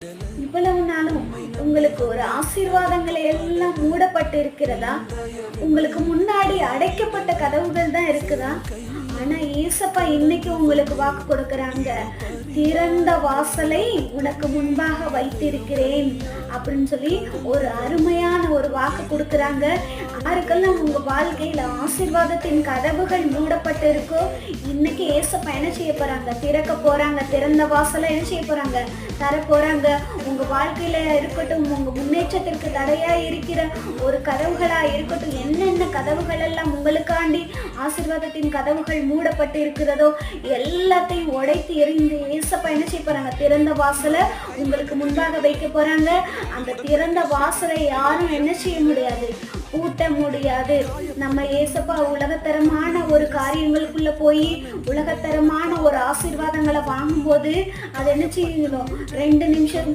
இவ்வளவு நாளும் உங்களுக்கு ஒரு ஆசீர்வாதங்களை எல்லாம் மூடப்பட்டு இருக்கிறதா உங்களுக்கு முன்னாடி அடைக்கப்பட்ட கதவுகள் தான் இருக்குதா? ஆனா ஏசப்பா இன்னைக்கு உங்களுக்கு வாக்கு கொடுக்கறாங்க. திறந்த வாசலை உனக்கு முன்பாக வைத்திருக்கிறேன் அப்படின்னு சொல்லி ஒரு அருமையான ஒரு வாக்கு கொடுக்கறாங்க. யாருக்கெல்லாம் உங்க வாழ்க்கையில ஆசிர்வாதத்தின் கதவுகள் மூடப்பட்டு இருக்கோ இன்னைக்கு ஏசப்பா என்ன செய்ய போறாங்க? திறக்க போறாங்க திறந்த வாசலை என்ன செய்ய போறாங்க? தர போறாங்க. உங்க வாழ்க்கையில இருக்கட்டும் உங்க முன்னேற்றத்திற்கு தடையா இருக்கிற ஒரு கதவுகளா இருக்கட்டும் என்னென்ன கதவுகள் எல்லாம் உங்களுக்காண்டி ஆசிர்வாதத்தின் கதவுகள் மூடப்பட்டு இருக்கிறதோ எல்லாத்தையும் உடைத்து எறிந்து ஏசப்பா என்ன செய்ய போறாங்க? திறந்த வாசலை உங்களுக்கு முன்பாக வைக்க போறாங்க. அந்த திறந்த வாசலை யாரும் என்ன செய்ய முடியாது முடியாது. நம்ம ஏசப்பா உலகத்தரமான ஒரு காரியங்களுக்குள்ள போய் உலகத்தரமான ஒரு ஆசீர்வாதங்களை வாங்கும்போது அது என்ன செய்யணும் ரெண்டு நிமிஷம்